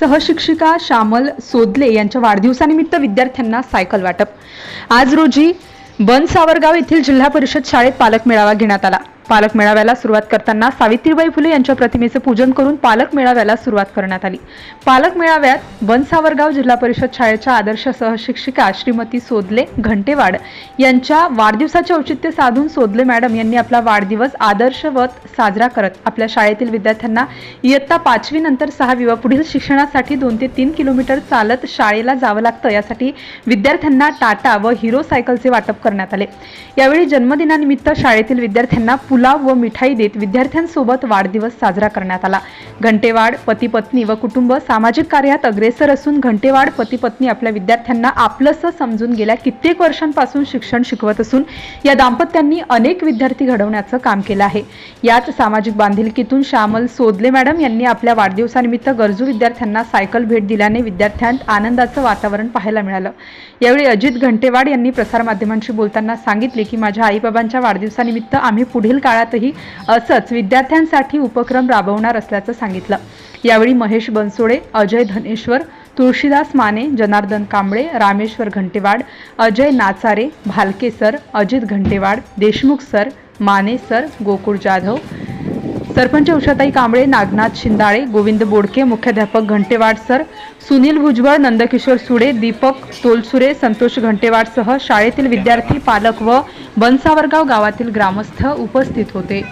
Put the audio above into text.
सहशिक्षिका श्यामल सोदले यांच्या वाढदिवसानिमित्त विद्यार्थ्यांना सायकल वाटप. आज रोजी बन सावरगाव येथील जिल्हा परिषद शाळेत पालक मेळावा घेण्यात आला. पालक मेळाव्याला सुरुवात करताना सावित्रीबाई फुले यांच्या प्रतिमेचे पूजन करून पालक मेळाव्याला सुरुवात करण्यात आली. पालक मेळाव्यात बन सावरगाव जिल्हा परिषद शाळेच्या आदर्श सहशिक्षिका श्रीमती सोदले घंटेवाड यांच्या वाढदिवसाचे औचित्य साधून सोदले मॅडम यांनी आपला वाढदिवस आदर्शवत साजरा करत आपल्या शाळेतील विद्यार्थ्यांना इयत्ता पाचवी नंतर सहावी व पुढील शिक्षणासाठी दोन ते तीन किलोमीटर चालत शाळेला जावं लागतं यासाठी विद्यार्थ्यांना टाटा व हिरो सायकलचे वाटप करण्यात आले. यावेळी जन्मदिनानिमित्त शाळेतील विद्यार्थ्यांना पुलाव व मिठाई देत विद्यार्थ्यांसोबत वाढदिवस साजरा करण्यात आला. घंटेवाड पती पत्नी व कुटुंब सामाजिक कार्यात अग्रेसर असून घंटेवाड पती पत्नी आपल्या विद्यार्थ्यांना आपलंसं समजून गेल्या कित्येक वर्षांपासून शिक्षण शिकवत असून या दाम्पत्यांनी अनेक विद्यार्थी घडवण्याचं काम केलं आहे. याच सामाजिक बांधिलकीतून श्यामल सोदले मॅडम यांनी आपल्या वाढदिवसानिमित्त गरजू विद्यार्थ्यांना सायकल भेट दिल्याने विद्यार्थ्यांत आनंदाचं वातावरण पाहायला मिळालं. यावेळी अजित घंटेवाड यांनी प्रसारमाध्यमांशी बोलताना सांगितले की माझ्या आईबाबांच्या वाढदिवसानिमित्त आम्ही पुढील काळातही असंच विद्यार्थ्यांसाठी उपक्रम राबवणार असल्याचं सांगितलं. यावेळी Mahesh Bansode Ajay Dhaneshwar Tulshidas Mane Janardan Kamble Rameshwar Ghantewad Ajay Nachare Bhalke sir Ajit Ghantewad Deshmukh sir Mane sir Gokul Jadhav sarpanch Ushatai Kamble Nagnath Shindale Govind Bodke मुख्याध्यापक घंटेवाड सर सुनील भुजबळ नंदकिशोर सुडे दीपक तोलसुरे संतोष घंटेवाडसह शाळेतील विद्यार्थी पालक व बनसावरगाव गावातील ग्रामस्थ उपस्थित होते.